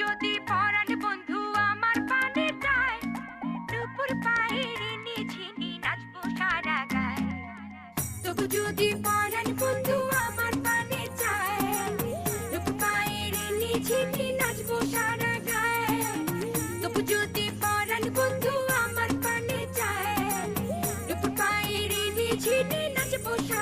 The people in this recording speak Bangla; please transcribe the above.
যদি পরাণ বন্ধু আমার পানে যায় নুপুর পায়ের নিচে নাচবো সারা গায়। তবু যদি পরাণ বন্ধু আমার পানে যায় নুপুর পায়ের নিচে নাচবো সারা গায়। তবু যদি পরাণ বন্ধু আমার পানে যায় নুপুর পায়ের নিচে নাচবো সারা